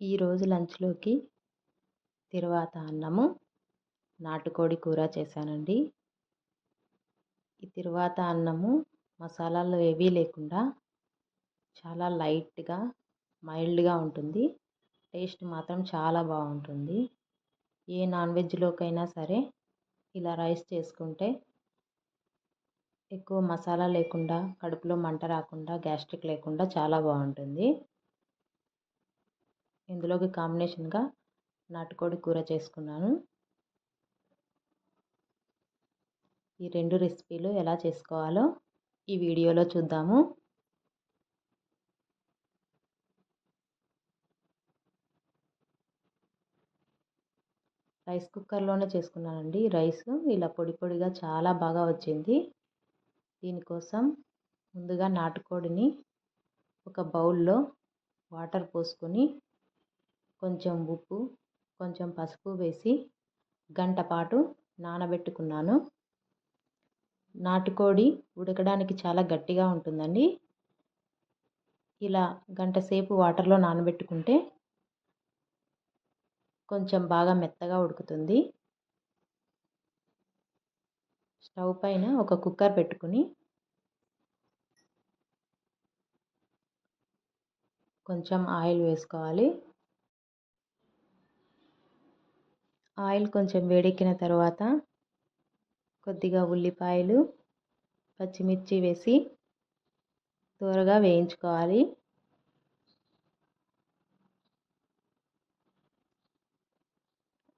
ఈరోజు లంచ్లోకి తిరువాత అన్నము నాటుకోడి కూర చేశానండి. ఈ తిరువాత అన్నము మసాలాలు ఏవీ లేకుండా చాలా లైట్గా మైల్డ్గా ఉంటుంది. టేస్ట్ మాత్రం చాలా బాగుంటుంది. ఏ నాన్ వెజ్లోకైనా సరే ఇలా రైస్ చేసుకుంటే ఎక్కువ మసాలా లేకుండా కడుపులో మంట రాకుండా గ్యాస్ట్రిక్ లేకుండా చాలా బాగుంటుంది. ఇందులోకి కాంబినేషన్గా నాటుకోడి కూర చేసుకున్నాను. ఈ రెండు రెసిపీలు ఎలా చేసుకోవాలో ఈ వీడియోలో చూద్దాము. రైస్ కుక్కర్లోనే చేసుకున్నానండి. రైస్ ఇలా పొడి పొడిగా చాలా బాగా వచ్చింది. దీనికోసం ముందుగా నాటుకోడిని ఒక బౌల్లో వాటర్ పోసుకొని కొంచెం ఉప్పు కొంచెం పసుపు వేసి గంట పాటు నానబెట్టుకున్నాను. నాటుకోడి ఉడకడానికి చాలా గట్టిగా ఉంటుందండి. ఇలా గంట సేపు వాటర్లో నానబెట్టుకుంటే కొంచెం బాగా మెత్తగా ఉడుకుతుంది. స్టవ్ పైన ఒక కుక్కర్ పెట్టుకుని కొంచెం ఆయిల్ వేసుకోవాలి. ఆయిల్ కొంచెం వేడెక్కిన తర్వాత కొద్దిగా ఉల్లిపాయలు పచ్చిమిర్చి వేసి త్వరగా వేయించుకోవాలి.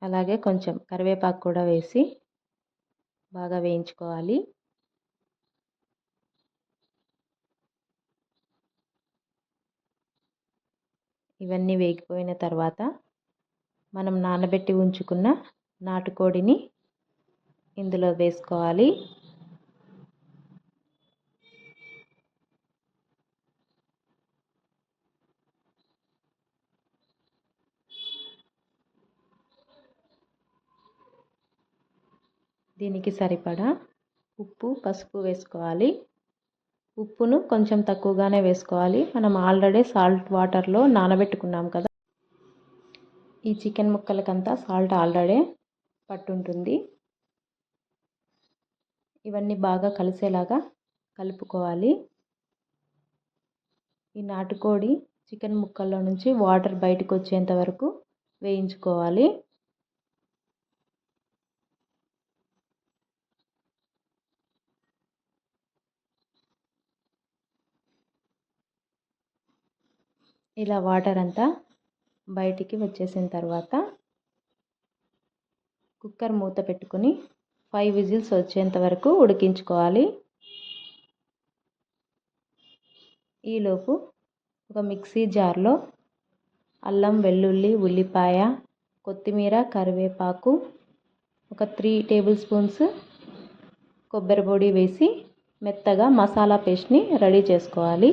అలాగే కొంచెం కరివేపాకు కూడా వేసి బాగా వేయించుకోవాలి. ఇవన్నీ వేగిపోయిన తర్వాత మనం నానబెట్టి ఉంచుకున్న నాటుకోడిని ఇందులో వేసుకోవాలి. దీనికి సరిపడా ఉప్పు పసుపు వేసుకోవాలి. ఉప్పును కొంచెం తక్కువగానే వేసుకోవాలి. మనం ఆల్రెడీ సాల్ట్ వాటర్లో నానబెట్టుకున్నాం కదా. ఈ చికెన్ ముక్కలకంతా సాల్ట్ ఆల్రెడీ పట్టుంటుంది. ఇవన్నీ బాగా కలిసేలాగా కలుపుకోవాలి. ఈ నాటుకోడి చికెన్ ముక్కల్లో నుంచి వాటర్ బయటకు వచ్చేంత వరకు వేయించుకోవాలి. ఇలా వాటర్ అంతా బయటికి వచ్చేసిన తర్వాత కుక్కర్ మూత పెట్టుకుని ఫైవ్ విజిల్స్ వచ్చేంత వరకు ఉడికించుకోవాలి. ఈలోపు ఒక మిక్సీ జార్లో అల్లం వెల్లుల్లి ఉల్లిపాయ కొత్తిమీర కరివేపాకు ఒక త్రీ టేబుల్ స్పూన్స్ కొబ్బరి పొడి వేసి మెత్తగా మసాలా పేస్ట్ని రెడీ చేసుకోవాలి.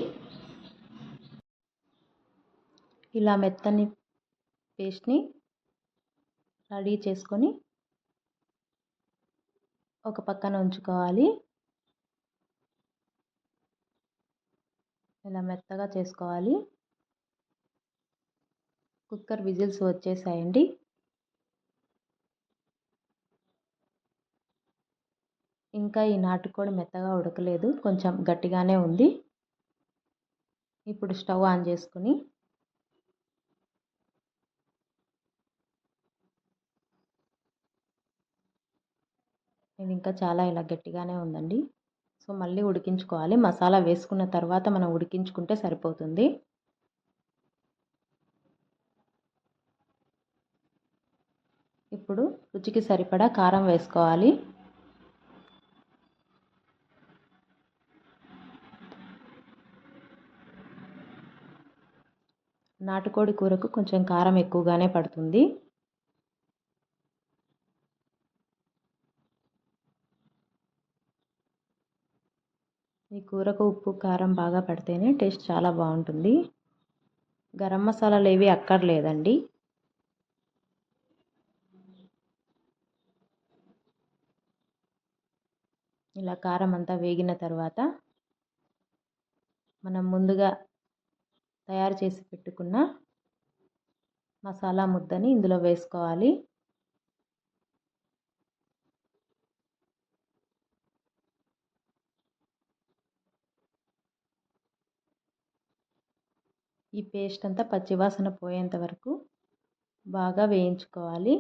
ఇలా మెత్తని పేస్ట్ని రెడీ చేసుకొని ఒక పక్కన ఉంచుకోవాలి. ఇలా మెత్తగా చేసుకోవాలి. కుక్కర్ విజిల్స్ వచ్చేసాయండి. ఇంకా ఈ నాటుకోడి మెత్తగా ఉడకలేదు. కొంచెం గట్టిగానే ఉంది. ఇప్పుడు స్టవ్ ఆన్ చేసుకుని ఇది ఇంకా చాలా ఇలా గట్టిగానే ఉందండి. సో మళ్ళీ ఉడికించుకోవాలి. మసాలా వేసుకున్న తర్వాత మనం ఉడికించుకుంటే సరిపోతుంది. ఇప్పుడు రుచికి సరిపడా కారం వేసుకోవాలి. నాటుకోడి కూరకు కొంచెం కారం ఎక్కువగానే పడుతుంది ఈ కూరకు ఉప్పు కారం బాగా పడితేనే టేస్ట్ చాలా బాగుంటుంది. గరం మసాలాలు ఏవి అక్కర్లేదండి. ఇలా కారం అంతా వేగిన తర్వాత మనం ముందుగా తయారు చేసి పెట్టుకున్న మసాలా ముద్దని ఇందులో వేసుకోవాలి. ఈ పేస్ట్ అంతా పచ్చివాసన పోయేంత వరకు బాగా వేయించుకోవాలి.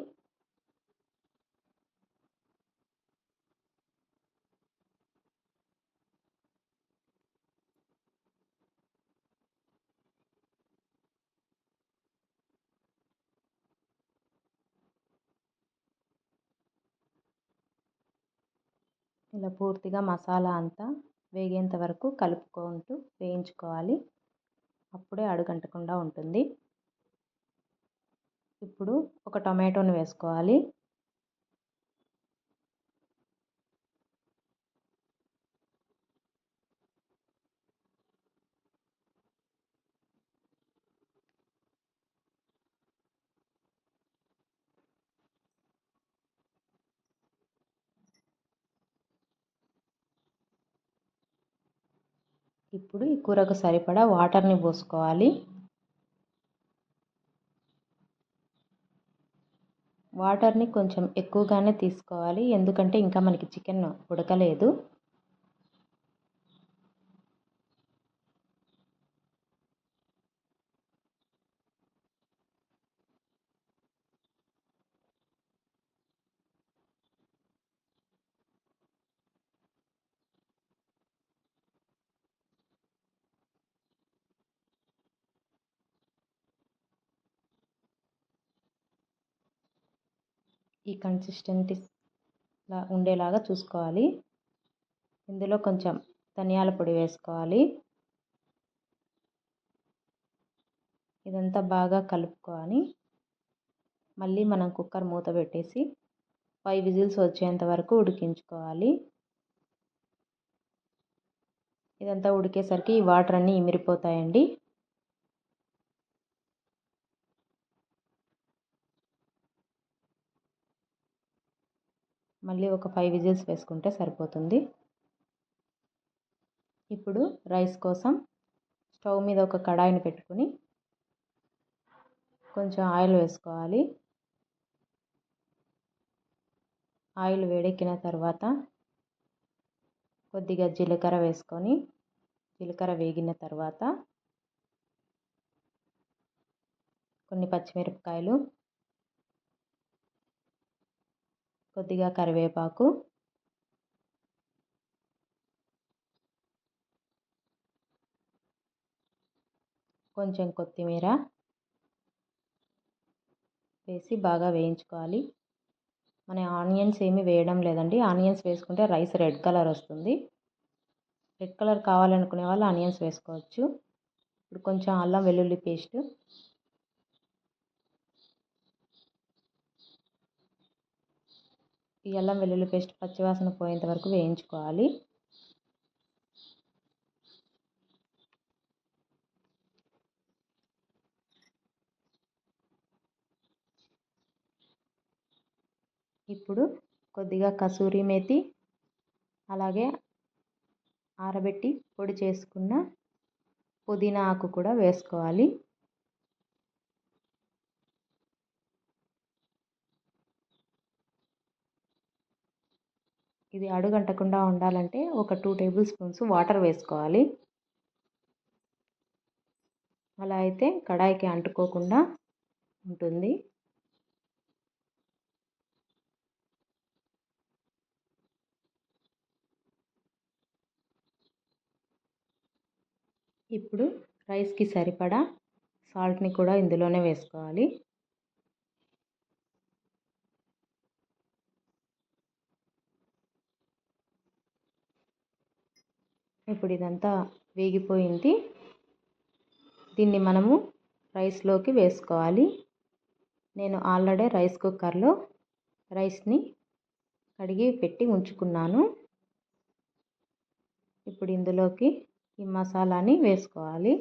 ఇలా పూర్తిగా మసాలా అంతా వేగేంత వరకు కలుపుకుంటూ వేయించుకోవాలి. అప్పుడే అడుగంటకుండా ఉంటుంది. ఇప్పుడు ఒక టొమాటోని వేసుకోవాలి. ఇప్పుడు ఈ కూరకు సరిపడా వాటర్ని పోసుకోవాలి. వాటర్ని కొంచెం ఎక్కువగానే తీసుకోవాలి. ఎందుకంటే ఇంకా మనకి చికెన్ ఉడకలేదు. ఈ కన్సిస్టెన్సీ ఉండేలాగా చూసుకోవాలి. ఇందులో కొంచెం ధనియాల పొడి వేసుకోవాలి. ఇదంతా బాగా కలుపుకొని మళ్ళీ మనం కుక్కర్ మూత పెట్టేసి ఫైవ్ విజిల్స్ వచ్చేంత వరకు ఉడికించుకోవాలి. ఇదంతా ఉడికేసరికి ఈ వాటర్ అన్నీ ఇమిరిపోతాయండి. మళ్ళీ ఒక ఫైవ్ విజిల్స్ వేసుకుంటే సరిపోతుంది. ఇప్పుడు రైస్ కోసం స్టవ్ మీద ఒక కడాయిని పెట్టుకుని కొంచెం ఆయిల్ వేసుకోవాలి. ఆయిల్ వేడెక్కిన తర్వాత కొద్దిగా జీలకర్ర వేసుకొని జీలకర్ర వేగిన తర్వాత కొన్ని పచ్చిమిరపకాయలు కొద్దిగా కరివేపాకు. కొంచెం కొత్తిమీర వేసి బాగా వేయించుకోవాలి. మన ఆనియన్స్ ఏమి వేయడం లేదండి. ఆనియన్స్ వేసుకుంటే రైస్ రెడ్ కలర్ వస్తుంది. రెడ్ కలర్ కావాలనుకునే వాళ్ళు ఆనియన్స్ వేసుకోవచ్చు. ఇప్పుడు కొంచెం అల్లం వెల్లుల్లి పేస్ట్ ఈ అల్లం వెల్లుల్లి పేస్ట్ పచ్చివాసన పోయేంత వరకు వేయించుకోవాలి. ఇప్పుడు కొద్దిగా కసూరి మేతి అలాగే ఆరబెట్టి పొడి చేసుకున్న పుదీనా ఆకు కూడా వేసుకోవాలి. ఇది అడుగంటకుండా ఉండాలంటే ఒక టూ టేబుల్ స్పూన్స్ వాటర్ వేసుకోవాలి. అలా అయితే కడాయికి అంటుకోకుండా ఉంటుంది. ఇప్పుడు రైస్కి సరిపడా సాల్ట్ని కూడా ఇందులోనే వేసుకోవాలి. ఇప్పుడు ఇదంతా వేగిపోయింది. దీన్ని మనము రైస్లోకి వేసుకోవాలి. నేను ఆల్రెడీ రైస్ కుక్కర్లో రైస్ని కడిగి పెట్టి ఉంచుకున్నాను. ఇప్పుడు ఇందులోకి ఈ మసాలాని వేసుకోవాలి.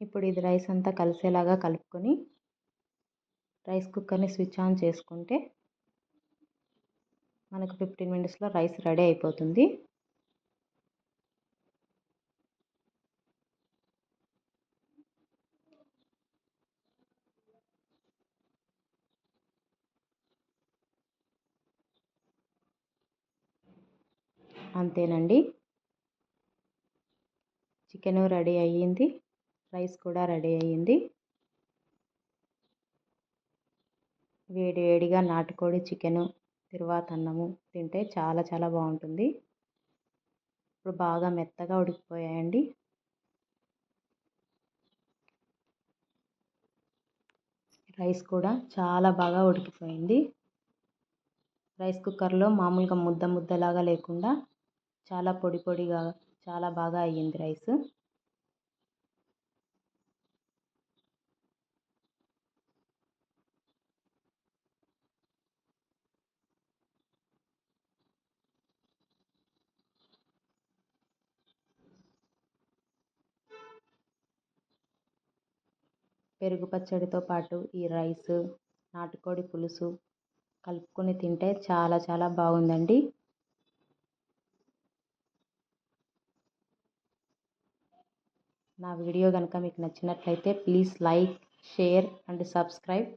ఇప్పుడు ఇది రైస్ అంతా కలిసేలాగా కలుపుకొని రైస్ కుక్కర్ని స్విచ్ ఆన్ చేసుకుంటే మనకు ఫిఫ్టీన్ మినిట్స్లో రైస్ రెడీ అయిపోతుంది. అంతేనండి. చికెను రెడీ అయ్యింది. రైస్ కూడా రెడీ అయ్యింది. వేడి వేడిగా నాటుకోడి చికెను తిరువాత అన్నము తింటే చాలా చాలా బాగుంటుంది. ఇప్పుడు బాగా మెత్తగా ఉడికిపోయాయండి. రైస్ కూడా చాలా బాగా ఉడికిపోయింది. రైస్ కుక్కర్లో మామూలుగా ముద్ద ముద్దలాగా లేకుండా చాలా పొడి పొడిగా చాలా బాగా అయ్యింది రైస్. పెరుగు పచ్చడితో పాటు ఈ రైస్ నాటుకోడి పులుసు కలుపుకొని తింటే చాలా చాలా బాగుందండి. నా వీడియో కనుక మీకు నచ్చినట్లయితే please like share and subscribe.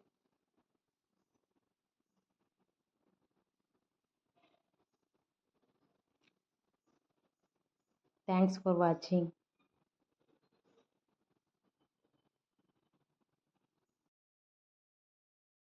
Thanks for watching.